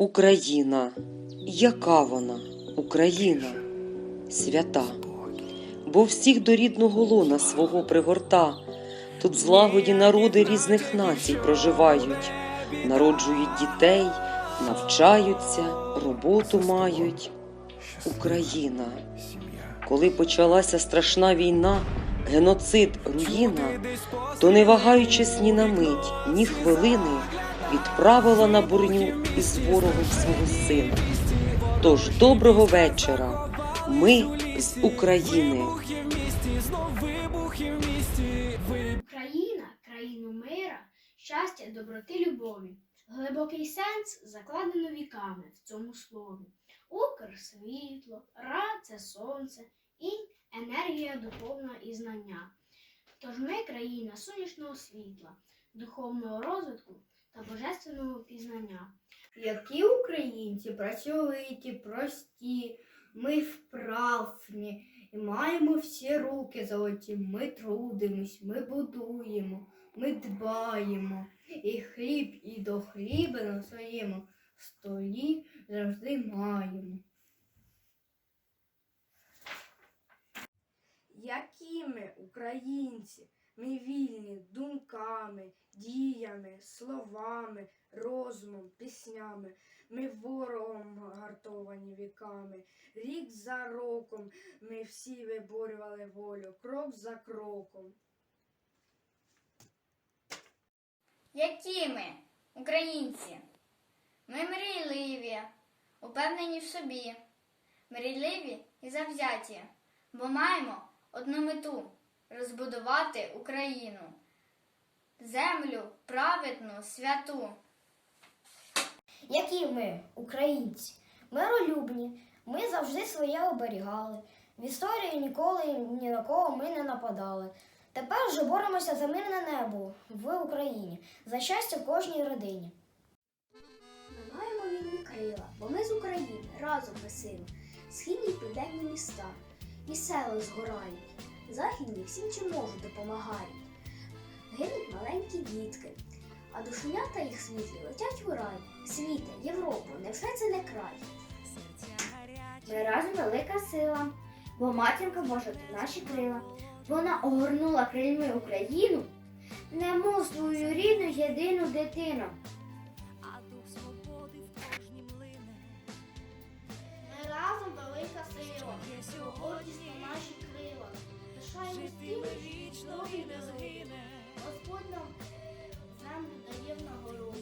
Україна, яка вона, Україна, свята, бо всіх до рідного лона свого пригорта. Тут злагоді народи різних націй проживають, народжують дітей, навчаються, роботу мають. Україна, коли почалася страшна війна, геноцид, руїна, то не вагаючись ні на мить, ні хвилини, відправила на бурню із ворогом свого сина. Тож доброго вечора, ми з України. Україна країну мира, щастя, доброти, любові. Глибокий сенс закладено віками в цьому слові. Укр світло, ра це сонце, інь енергія духовна і знання. Тож ми країна сонячного світла, духовного розвитку божественного пізнання. Які українці працьовиті, прості, ми вправні і маємо всі руки золоті. Ми трудимось, ми будуємо, ми дбаємо. І хліб, і до хліба на своєму столі завжди маємо. Які ми українці, ми вільні думками, діями, словами, розумом, піснями. Ми ворогом гартовані віками. Рік за роком ми всі виборювали волю, крок за кроком. Які ми, українці? Ми мрійливі, упевнені в собі, мрійливі і завзяті, бо маємо одну мету розбудувати Україну, землю праведну, святу. Які ми, українці, миролюбні, ми завжди своє оберігали. В історії ніколи ні на кого ми не нападали. Тепер вже боремося за мирне небо в Україні, за щастя в кожній родині. Ми маємо вільні крила, бо ми з України разом весело. Східні й південні міста і села згорають. Західні всім чим можуть допомагають. Гинуть маленькі дітки, а душенята їх світлі летять у рай. Світе, Європу, невже це не край? Ми разом велика сила, бо матінка може наші крила. Вона огорнула крильми Україну, немов свою рідну єдину дитину. Ми разом велика сила, гордість на наші Пишаємо тим, що і не загине. Господь нам землю дає в нагороду.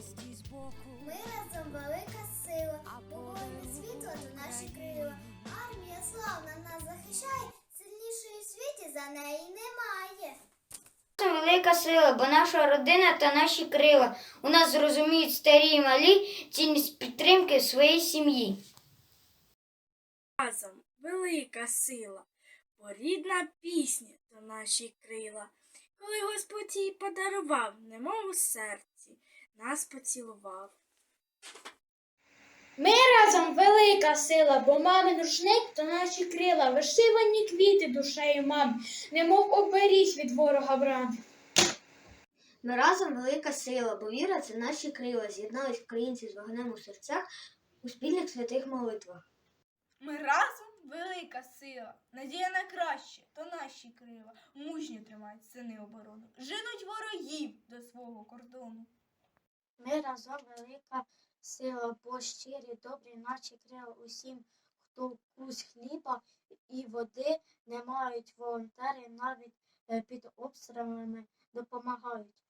Ми разом велика сила, бо воїни світла то наші крила. Армія славна нас захищає, сильнішої в світі за неї немає. Це велика сила, бо наша родина та наші крила. У нас зрозуміють старі і малі цінність підтримки своєї сім'ї. разом велика сила, бо рідна пісня то наші крила. Коли Господь їй подарував, немов у серці, нас поцілував. Ми разом велика сила, бо мамин рушник то наші крила, вишивані квіти душею мам, немов оберіг від ворога бран. Ми разом велика сила, бо віра це наші крила. З'єднались українці з вогнем у серцях у спільних святих молитвах. Ми разом велика сила, надія на краще, то наші крила. Мужньо тримають сини оборону, женуть ворогів до свого кордону. Ми разом велика сила, бо щирі, добрі наші крила усім, хто вкус хліба і води не мають волонтери, навіть е, під обстрілами допомагають.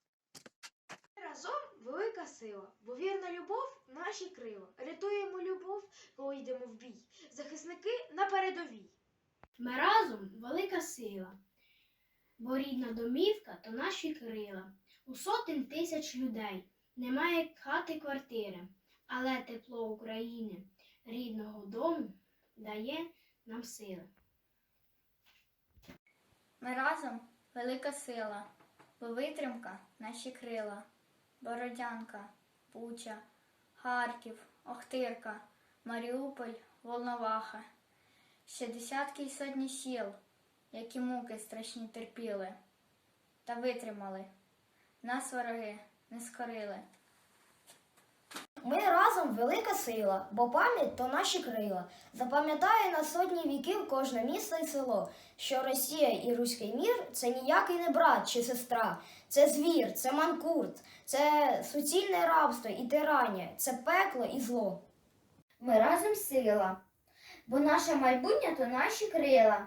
Разом велика сила, бо вірна любов наші крила. Рятуємо любов, коли йдемо в бій. Захисники на передовій. Ми разом велика сила, бо рідна домівка то наші крила. У сотень тисяч людей немає хати квартири, але тепло України, рідного дому дає нам сили. Ми разом велика сила, бо витримка наші крила, Бородянка, Буча, Харків, Охтирка, Маріуполь, Волноваха. Ще десятки й сотні сіл, які муки страшні терпіли, та витримали. Нас вороги не скорили. Ми разом велика сила, бо пам'ять то наші крила. Запам'ятає на сотні віків кожне місто і село, що Росія і Руський мір це ніякий не брат чи сестра, це звір, це манкурт, це суцільне рабство і тиранія, це пекло і зло. Ми разом сила, бо наше майбутнє то наші крила.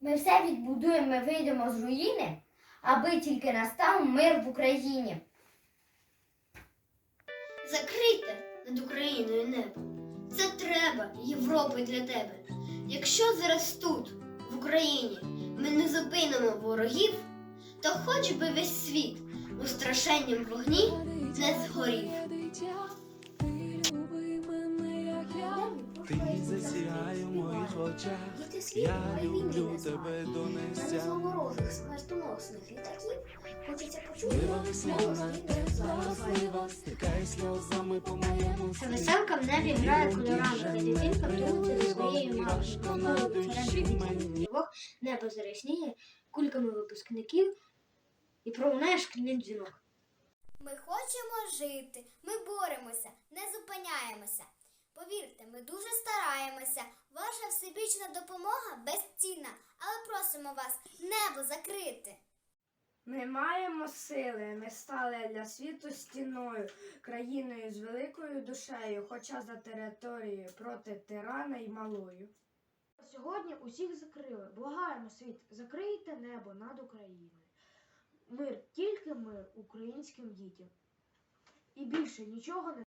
Ми все відбудуємо, ми вийдемо з руїни, аби тільки настав мир в Україні. Закрийте над Україною небо. Це треба, Європи, для тебе. Якщо зараз тут, в Україні, ми не зупинимо ворогів, то хоч би весь світ у страшеннім вогні не згорів. Ти засягай у моїх очах, я люблю тебе до нестя. Морозних смертоносних літаків хочеться почути Виросла слива, стикай сльозами по моєму веселка в небі грає кольорами, та дитинка втомиться до своєї мами. Небо зарясніє кульками випускників і пролунає шкільний дзвінок. Ми хочемо жити, ми боремося, не зупиняємося. Повірте, ми дуже стараємося. Ваша всебічна допомога безцінна, але просимо вас небо закрити. Ми маємо сили, ми стали для світу стіною, країною з великою душею, хоча за територією проти тирана й малою. Сьогодні усіх закрили. Благаємо світ, закрийте небо над Україною. Мир, тільки мир українським дітям. І більше нічого не